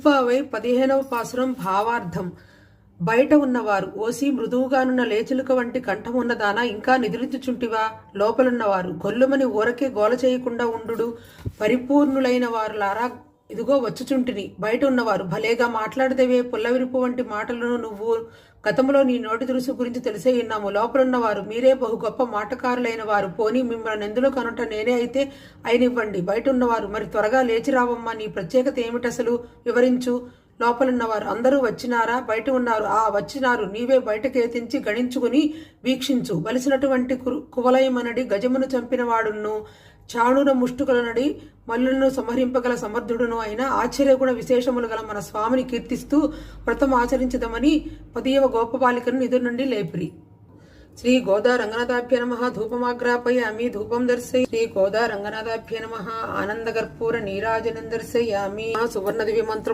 తిరుప్పావై పదిహేనవ పాసురం భావార్థం. బయట ఉన్నవారు ఓసి మృదువుగానున్న లేచులుక వంటి కంఠం ఉన్నదానా? ఇంకా నిద్రించుచుంటివా? లోపలున్నవారు గొల్లుమని ఊరకే గోల చేయకుండా ఉండు పరిపూర్ణులైన వారు లారా ఇదిగో వచ్చుచుంటిని. బయట ఉన్నవారు భలేగా మాట్లాడదేవే పుల్లవిరుపు వంటి మాటలను నువ్వు గతంలో నీ నోటి దురుసు గురించి తెలిసే ఉన్నాము. లోపలున్నవారు మీరే బహు గొప్ప మాటకారులైన వారు. పోనీ మిమ్మల్ని ఎందులో కనుట నేనే అయితే అయినివ్వండి. బయట ఉన్నవారు మరి త్వరగా లేచి రావమ్మా. నీ ప్రత్యేకత ఏమిటసలు వివరించు. లోపలున్నవారు అందరూ వచ్చినారా? బయట ఉన్నారు ఆ వచ్చినారు. నీవే బయటకేతించి గణించుకుని వీక్షించు. బలిసినటువంటి కు- కువలయమనడి గజమును చంపిన చాణున ముష్టుకలనడి మల్లులను సంహరింపగల సమర్థుడును అయిన ఆశ్చర్యగుణ విశేషములు గల మన స్వామిని కీర్తిస్తూ వ్రతం ఆచరించదమని పదియవ గోపపాలికను నిధుల నుండి లేపిరి. శ్రీ గోదా రంగనాథాభ్య నమ. ధూపమాగ్రాపయామి ధూపం దర్శయ. శ్రీ గోదా రంగనాథాభ్య నమ. ఆనందగర్పూర నీరాజనం దర్శయామి. సువర్ణ దివ్య మంత్ర